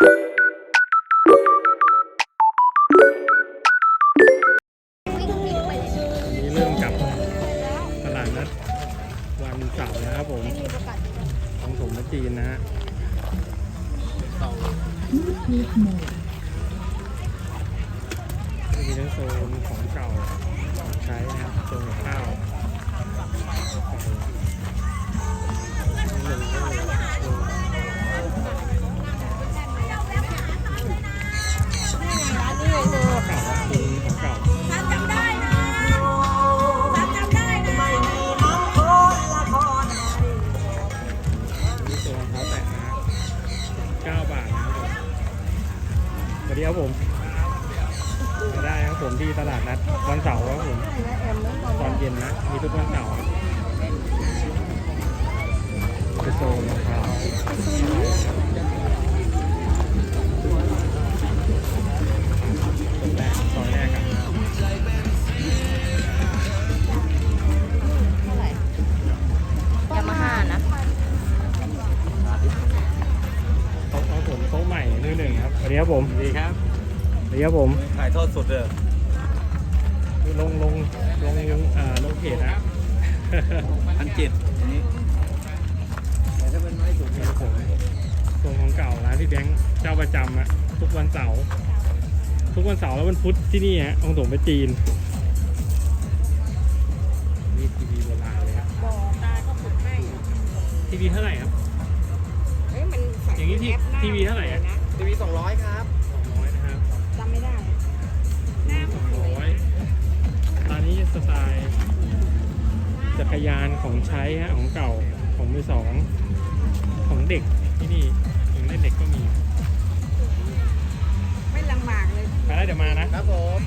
วันนี้เริ่มกับตลาดนัดวันเสาร์นะครับผมของถมและจีนนะฮะมีทั้งโซนของเก่าของใช้นะครับโซนข้าวเก่า ดีครับผมจะได้ครับผมที่ตลาดนัดวันเสาร์ครับผมตอนเย็นนะมีทุกวันเสาร์โซนรองเท้ ครับสวัสดีครับผมดีครับสวัสดีครับผมถ่ายทอดสดเลยลงลงลงอ่าลงเพจนะพันเจ็ดอันนี้แต่ถ้าเป็นไม้สุดนี่ครับผมโซนของเก่าร้านพี่แบงค์เจ้าประจำอะทุกวันเสาร์ทุกวันเสาร์และวันพุธที่นี่ฮะของผมไปจีนนี่ทีวีโบราณเลยครับบ่อตาก็ขุดให้ทีวีเท่าไหร่ครับเอ้ยมันใส่อย่างนี้ที่แปหน้าทีวีเท่าไหร่อะ นะทีวีสองร้อยครับสองร้อยนะครับจำไม่ได้ หน้าสมัอนงสวยร้อยร้านนี้สไตล์จักรยานของใช้ฮะของเก่าของมือสอง ของเด็กที่นี่ของเล่นเด็กก็มีไม่ลำบากเลยไปแล้วเดี๋ยวมานะครับผม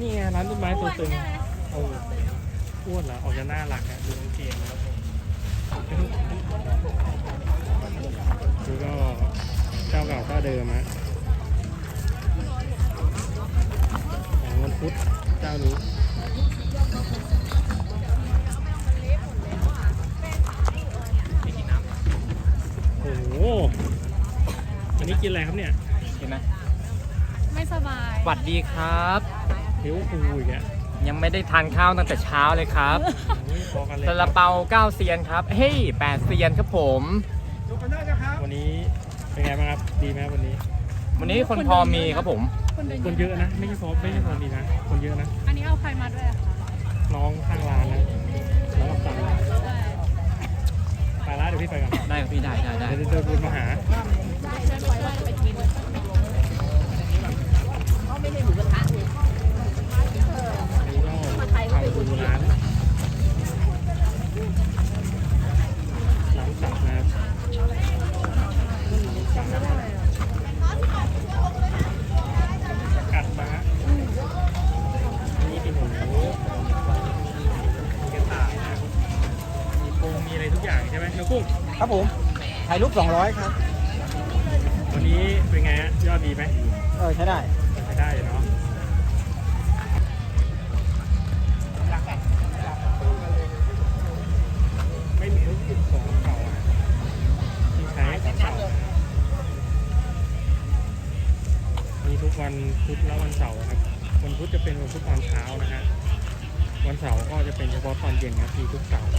นี่ไงร้านต้นไม้ตัวตึงอ้วนใช่ไหมโอ้อ้วนเหรอออกจะน่ารักอะดูน้องเจนนะครับผมนี่ก็เจ้าเก่าเจ้าเดิมฮะของวันพุธเจ้านี้โอ้โหอันนี้กินอะไรครับเนี่ยเห็นไหมไม่สบาย สวัสดีครับ เลี้ยวฟูอีกอะยังไม่ได้ทานข้าวตั้งแต่เช้าเลยครับโอ้ยพอกันเลยซาลาเปาเก้าเซียนครับ เฮ้ยแปดเซียนครับผม วันนี้เป็นไงบ้างครับ ดีไหมวันนี้ วันนี้คนพอมีครับผม คนเดินคนเยอะนะ ไม่ใช่พอไม่ใช่พอดีนะ คนเยอะนะ อันนี้เอาใครมาด้วยอะคะน้องข้างร้านนะน้องกับตันไปร้านเดี๋ยวพี่ไปก่อนได้ครับพี่ได้ได้ได้เดี๋ยวเดินมาหาเชิญไปว่าจะไปกินเขาไม่ได้หมูกระทะนี่อัน ไปดูร้านร้านสับนะกัดมาฮะนี่เป็นหมูมีกระต่ายนะมีปูมีอะไรทุกอย่างใช่ไหมเนื้อกุ้ง ครับผมถ่ายรูป200 ครับ วันนี้เป็นไงฮะยอดดีไหมเออใช้ได้ ใช้ได้เนาะ ติงก่าอใช้ของเก่มีทุกวันพุธและวันเสาร์ครับ วันพุธจะเป็นวันพุธตอนเช้านะฮะ วันเสาร์ก็จะเป็นเฉพาะตอนเย็นครับทีทุกเสาร์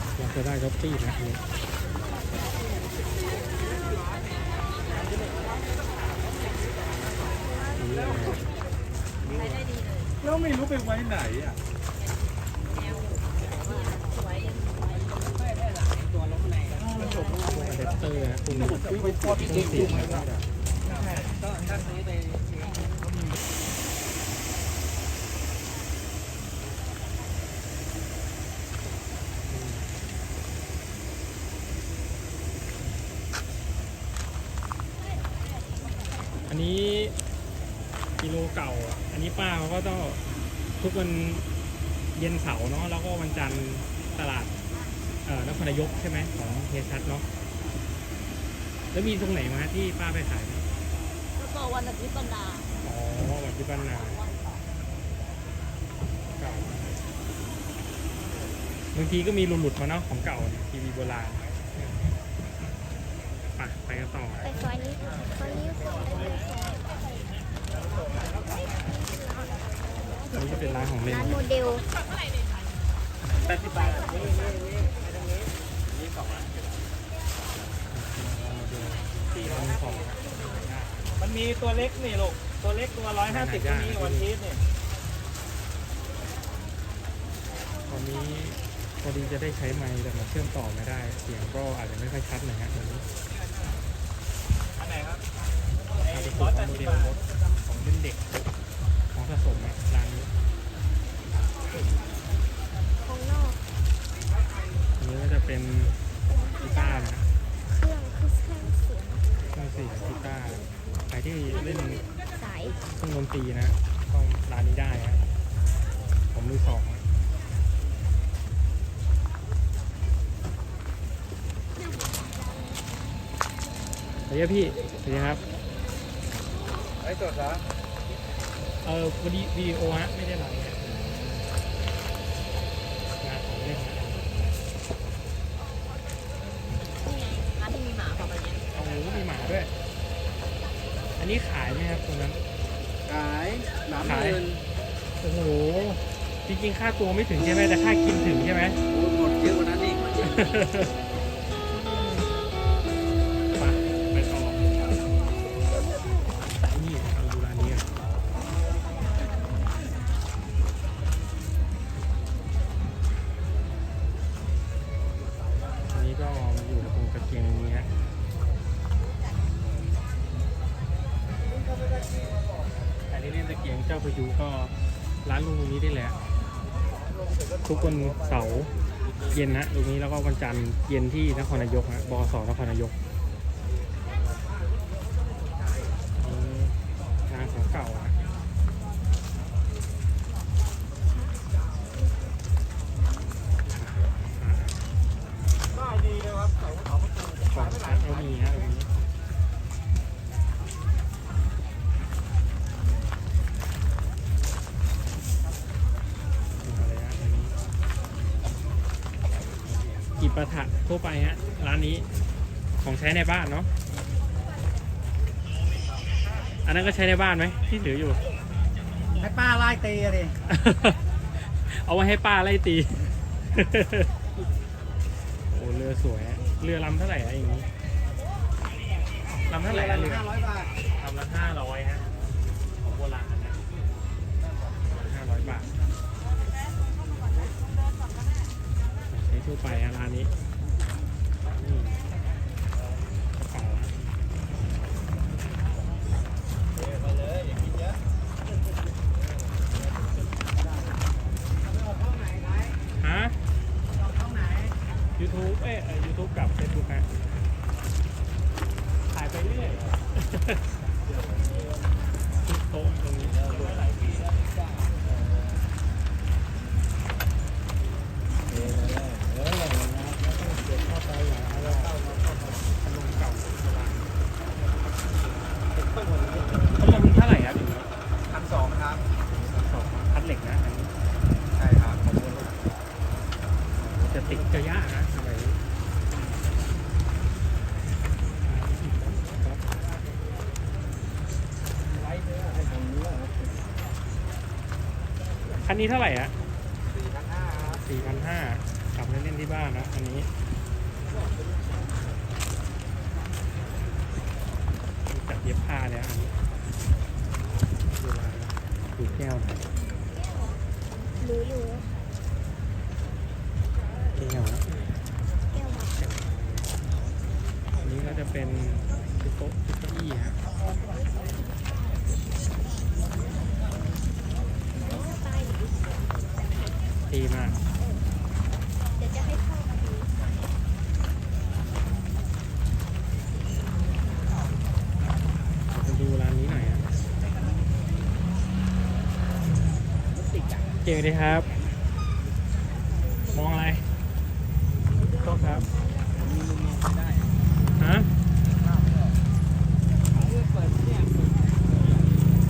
งานพวกลาซาด้าช้อปปี้นะอันนี้นี่เลยแล้วไม่รู้ไปไว้ไหนอะพวกอะแดปเตอร์นะพวกนี้พวกเสียงนะครับ อันนี้กิโลเก่าอะอันนี้ป้าเขาก็ต้องทุกวันเย็นเสาร์เนาะแล้วก็วันจันทร์ตลาดเอ่อนครนายกใช่ไหมของเฮชัดเนาะแล้วมีตรงไหนมาที่ป้าไปขายไหมแล้วก็วันอาทิตย์บรรดาอ๋อวันที่บ้านนาเก่าบางทีก็มีหลุดๆมาเนาะของเก่าเนี่ยทีวีโบราณ ไปไปกันต่อไปซอยนี้ซอยนี้ซอยนี้อันนี้จะเป็นร้านของเล่นร้านโมเดลแปดสิบบาทนี่นี่นี่ไอ้ตรงนี้นี่สองอันที่ร้านของมันมีตัวเล็กนี่ลูกตัวเล็กตัวร้อยห้าสิบก็มีวันพีชนี่ตอนนี้พอดีจะได้ใช้ไมค์แต่มันเชื่อมต่อไม่ได้ เสียงก็อาจจะไม่ค่อยชัดหน่อยฮะตอนนี้อันไหนครับูกของโมเดลรถของเล่นเด็กของผสะสมอะร้านนี้ข้างนอกอันนี้ก็จะเป็นกีตาร์นะเครื่องคือเครื่องเสียงเครื่องเสียงกีตาร์ใครที่เล่นสายเครื่องดนตรีนะก็ร้านนี้ได้ฮะผมมือสองสวัสดีครับพี่สวัสดีครับ ไอ้สดเหรอเออพอดีวีโอฮะไม่ได้ไลฟ์ฮะงานของเล่นฮะนี่ไงร้านที่มีหมาของมันเนี่ยเอาหมูมีหมาด้วย อันนี้ขายไหมครับตรงนั้น ขายสามหมื่นโอ้โห จริงๆ ค่าตัวไม่ถึงใช่ไหมแต่ค่ากินถึงใช่ไหม โอ้หมดเยอะกว่านั้นอีก ทุกวันเสาร์เย็นนะตรงนี้แล้วก็วันจันทร์เย็นที่นครนายกฮะบสนครนายกงานของเก่าฮะได้ดีเลยครับเสาเสาประตูของชัดก็มีฮะตรงนี้ ประถะทั่วไปฮะร้านนี้ของใช้ในบ้านเนาะอันนั้นก็ใช้ในบ้านไหมที่ถืออยู่ ให้ป้าไล่ตีอะดิเอาไว้ให้ป้าไล่ตี โอ้เรือสวยอะเรือลำเท่าไหร่อะอย่างนี้ลำเท่าไหร่อะเรือ ห้าร้อยบาท ไปร้านนี้กระเป๋าฮะ มาเลยอย่ากินเยอะ ฮะ ห้องไหน YouTube เอ้ยยูทูบกับ Facebook ฮะถ่ายไปเรื่อยทุกโต๊ะตรงนี้ เออเออ เก็บเข้าไปอย่างไรแล้วขนมเก่าโบราณ คั นนี้เท่าไหร่อะสี่พันห้าครับสี่พันห้ากลับเล่นที่บ้านนะอันนี้จัดเย็บผ้าเนี่ยอันนี้ดูลายดูแก้วหน่อยรู้อยู่แก้วนะแก้วอันนี้ก็จะเป็นชุดโต๊ะเก้าอี้ฮะ สไตล์หรือ ดีมากเดี๋ยวจะให้พ่อมาดูเราดูร้านนี้หน่อยอะเก่งดีครับ มองอะไรโทษครับ ฮะ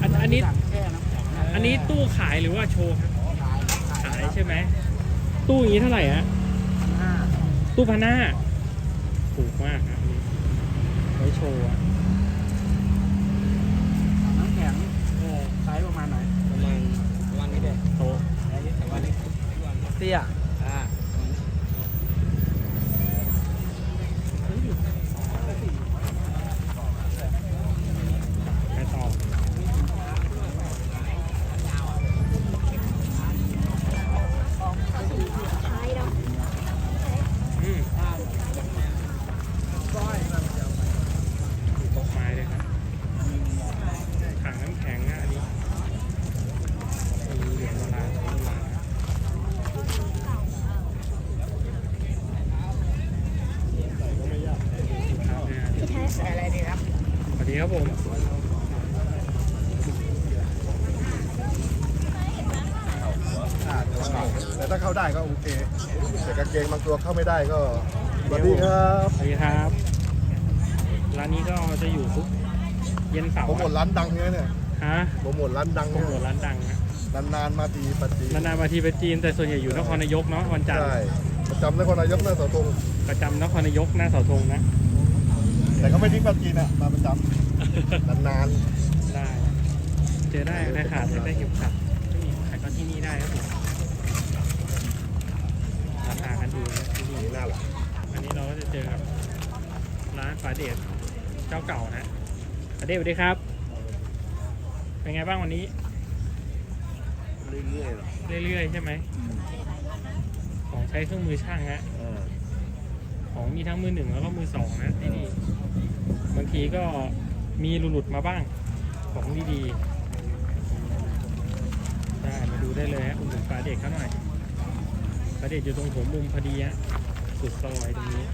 อันอันนี้ แค่น้ำแข็ง อันนี้ตู้ขายหรือว่าโชว์ครับ ขายใช่ไหม ตู้อย่างนี้เท่าไหร่ฮะพันห้าตู้พันห้าถูกมากครับอันนี้ไว้โชว์อะน้ำแข็งเออไซส์ประมาณไหน ประมาณประมาณนี้เด็โต๊ะประมาณนี้เตี้ย ตัวเข้าไม่ได้ก็สวัสดีครับสวัสดีครับ ร้านนี้ก็จะอยู่ทุกเย็นเสาโปรร์โมทร้านดังเนี่ยเนี่ยฮะโปรโมทร้านดังโปรเนี่ยโมทร้านดังนะนานๆมาทีปฏินานๆมาทีไปจีนแต่ส่วนใหญ่อยู่นครนายกเนาะวันจันทร์ใช่ประจำนครนายกหน้าเสาธงประจำนครนายกหน้าเสาธงนะ แต่ก็ไม่ทิ้งปาจีนอะมาประจำนานได้ เจอได้ได้ขาดได้เข็มขัดไม่มีขายก็ที่นี่ได้ครับผมราคากัน ดูนะที่ๆนี่นี่น่าหลักอันนี้เราก็จะเจอกับร้านฝาเดชเจ้าเก่านะฝาเดชสวัสดีครับ เป็นไงบ้างวันนี้ เรื่อยๆหรอเรื่อยๆใช่ไหม ของใช้เครื่องมือช่างฮะ เออของมีทั้งมือหนึ่งแล้วก็มือสองนะที่นี่ บางทีก็มีหลุดๆมาบ้าง ของดีๆได้มาดูได้เลยฮะอุดหนุนปลาเด็กเขาหน่อย พระเดชอยู่ตรงหัวมุมพอดีฮะสุดซอยตรงนี้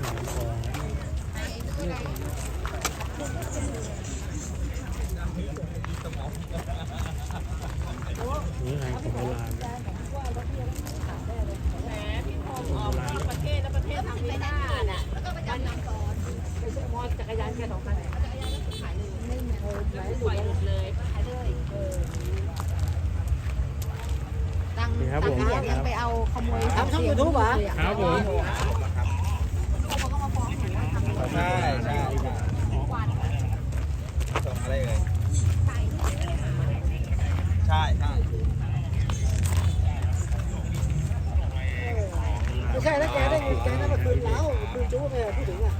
หนังทอนี่ไงของโบราณนะของโบราณนะ ประเทศแล้วประเทศทำไม่ได้น่ะแล้วก็ไปจับน้ำก่อนไม่ใช่มอจักรยานแค่สองคันจักรยานก็ขายเลยไม่มีเออปล่อยหมดเลยขายเลยเออ ตัง ดีครับผม ตังค์ยังไปเอา ขโมยทำช่องยูทูบเหรอครับผมใช่ใช่ส่งอะไรเอ่ยใช่ใช่ไม่ใช่แล้วแกได้เงินแกได้มาคืนเราคืนจู้ไปพูดถึงอะ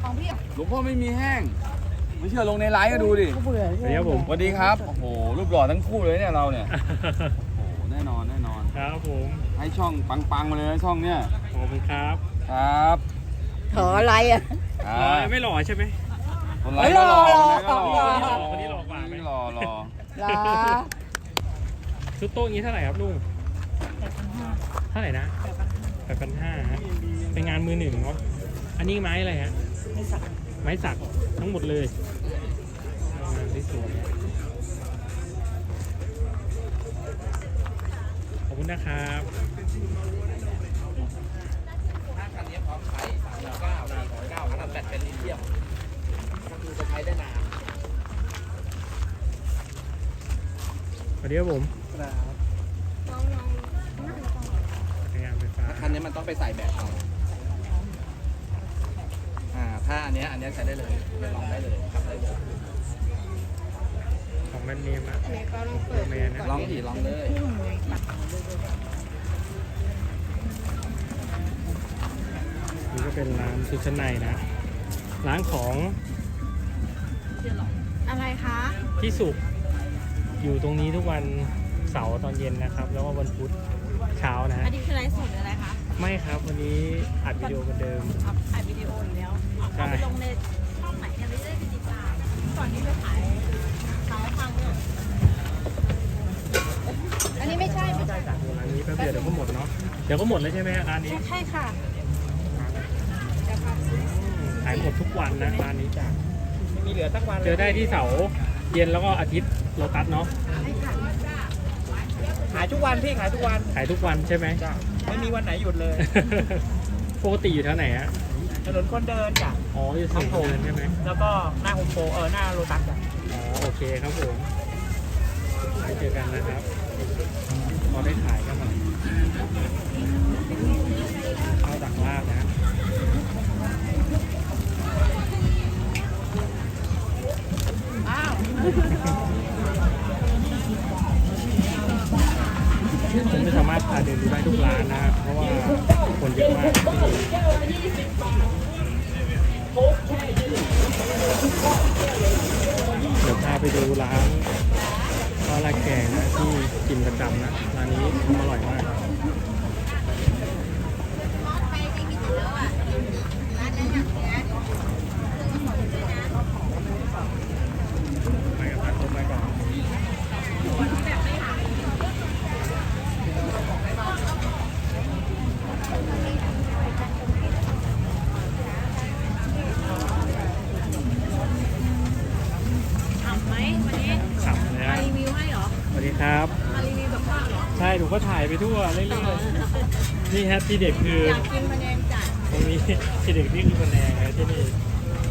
หลวงพ่อไม่มีแห้งไม่เชื่อลงในไลน์ก็ดูดิเบื่อสวัสดีครับผมสวัสดีครับโอ้โหรูปหล่อทั้งคู่เลยเนี่ยเราเนี่ย ผมให้ช่องปังๆมาเลยนะช่องเนี้ยขอบคุณครับครับขออะไรอะอ่าหล่อไม่หล่อใช่ไหมคนไลค์ก็หล่อคนไลค์ก็หล่อ คนนี้หล่อกว่าไหมหล่อหล่อลาชุดโต๊ะนี้เท่าไหร่ครับลุงเท่าไหร่นะแปดพันห้าฮะเป็นงานมือหนึ่งเนาะอันนี้ไม้อะไรฮะไม้สักไม้สักทั้งหมดเลยงานที่สวย อะขอบคุณนะครับคันนี้พร้อมใช้สามเก้านะสองเก้าคันนั้นแบตเป็นลิเธียมก็คือจะใช้ได้นานสวัสดีครับผมน้องน้องนั่งก่อนเป็นงานไฟฟ้าคันนี้มันต้องไปใส่แบตเอาอ่าถ้าอันเนี้ยอันเนี้ยใช้ได้เลยไปลองได้เลยขับได้เลย ของแบรนด์เนมอะตัวแมนนะลองดีลองเลยนี่ก็เป็นร้านชุดชั้นในนะ ร้านของอะไรคะพี่สุกอยู่ตรงนี้ทุกวันเสาร์ตอนเย็นนะครับ แล้วก็วันพุธเช้านะอันนี้คือไลฟ์สดหรืออะไรคะไม่ครับวันนี้อัดวิดีโอเหมือนเดิมอัพถ่ายวิดีโออยู่แล้วเอาไปลงในช่องไหนกันไม่ได้ไปติดตามก่อนที่จะขายขายพังเนี่ย อันนี้ไม่ใช่ไม่ใช่ร้านนี้แป๊บเดียวเดี๋ยวก็หมดเนาะ เดี๋ยวก็หมดแล้วใช่ไหมฮะร้านนี้ ใช่ค่ะอืมขายหมดทุกวันนะร้านนี้จ้ะมีเหลือตั้งวันเจอได้ที่เสาร์เย็นแล้วก็อาทิตย์โลตัสเนาะ ขายทุกวันพี่ขายทุกวัน ขายทุกวันใช่ไหมจ้ะไม่มีวันไหนหยุดเลย ปกติอยู่แถวไหนฮะ ถนนคนเดินจ้ะ อ๋ออยู่สุพรรณใช่ไหมแล้วก็หน้าโฮมโปรเออหน้าโลตัสจ้ะ อ๋อโอเคครับผมไว้ เจอกันนะครับพอได้ขายกันหน่อยข้าวตักลาบนะอ้าวผมไม่สามารถพาเดินดูได้ทุกร้านนะครับเพราะว่าคนเยอะมากเดี๋ยวพาไปดูร้าน กินประจำนะร้านนี้ทำอร่อยมาก ไปกับทางผมไปก่อน ทำไหมวันนี้ ขับเลย มา ฮะ รีวิวให้เหรอ สวัสดีครับ มารีวิวกับข้าวเหรอใช่หนูก็ถ่ายไปทั่วเรื่อยๆนี่ฮะที่เด็กคืออยากกินพะแนงจัดตรงนี้ที่เด็กนี่คือคะแนนนะที่นี่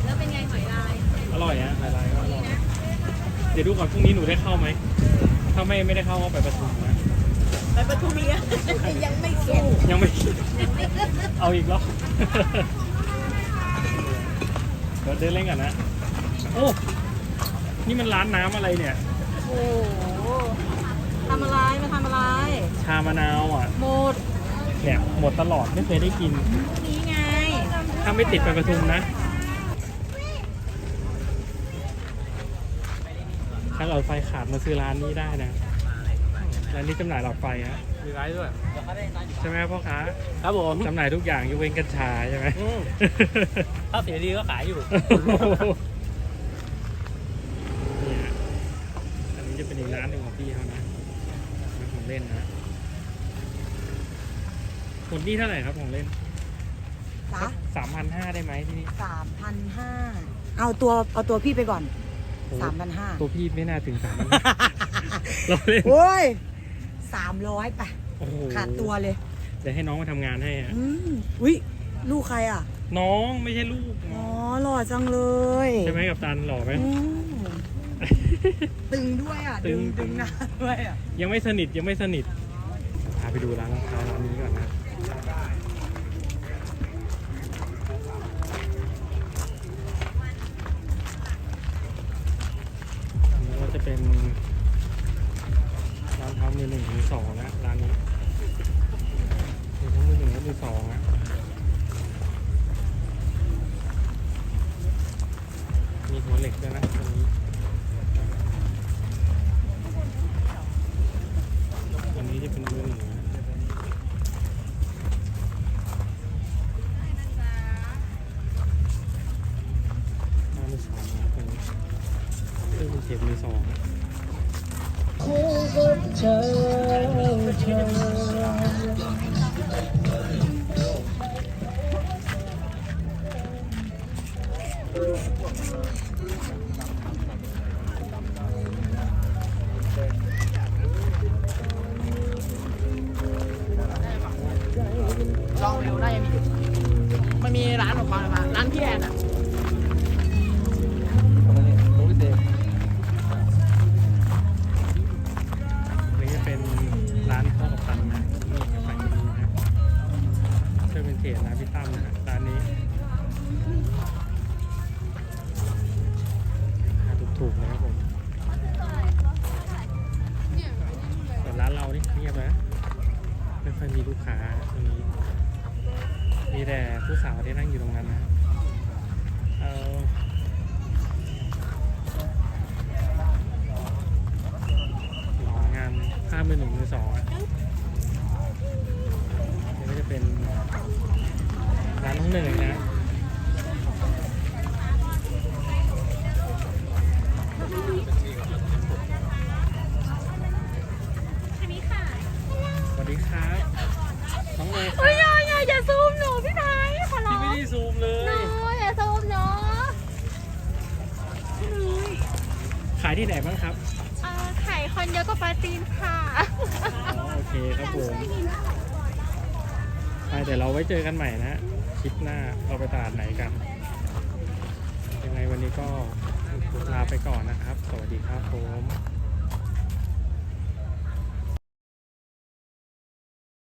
แล้วเป็นไงหอยลายอร่อยฮะหลายๆก็อร่อยเดี๋ยวดูก่อนพรุ่งนี้หนูได้เข้าไหมถ้าไม่ไม่ได้เข้าก็ไปประชุมนะไปปทุมอีกอะยังไม่สู้ยังไม่เอาอีกรอบเดี๋ยวเดินเล่นกันนะโอ้นี่มันร้านน้ำอะไรเนี่ยโอ้โห ทำอะไรมาทำอะไร ชามะนาวอะหมด เนี่ยหมดตลอดไม่เคยได้กิน นี่ไง ถ้าไม่ติดไปประชุมนะถ้าหลอดไฟขาดมาซื้อร้านนี้ได้นะ ร้านนี้จำหน่ายหลอดไฟฮะมีไลฟ์ด้วยใช่ไหมพ่อค้าครับผมจำหน่ายทุกอย่างยกเว้นกัญชาใช่ไหมถ้าเสียดีก็ขายอยู่เนี่ยอันนี้จะเป็นอีกร้านหนึ่งของพี่เขานะร้านของเล่นนะค นนี่เท่าไหร่ครับของเล่นจ้ะสามพันห้าได้ไหมที่นี่สามพันห้าเอาตัวเอาตัวพี่ไปก่อนโอ้สามพันห้าตัวพี่ไม่น่าถึงสามพันเราเล่นโอ้ยสามร้อยไปโอ้โหขาดตัวเลยเดี๋ยวให้น้องมาทำงานให้อะอืมอุ้ยลูกใครอะ น้องไม่ใช่ลูกอ๋อหล่อจังเลยใช่ไหมกับตันหล่อไหม อืมตึงด้วยอะ ตึดึงง ดึงหน้าด้วยอะ ยังไม่สนิทยังไม่สนิทพาไปดูร้านรองเท้าร้านนี้ก่อนนะอันนี้ ก็จะเป็น ร้านเท้ามือหนึ่งมือสองนะร้านนี้มีทั้งมือหนึ่งและมือสองอะมีหัวเหล็กด้วยนะ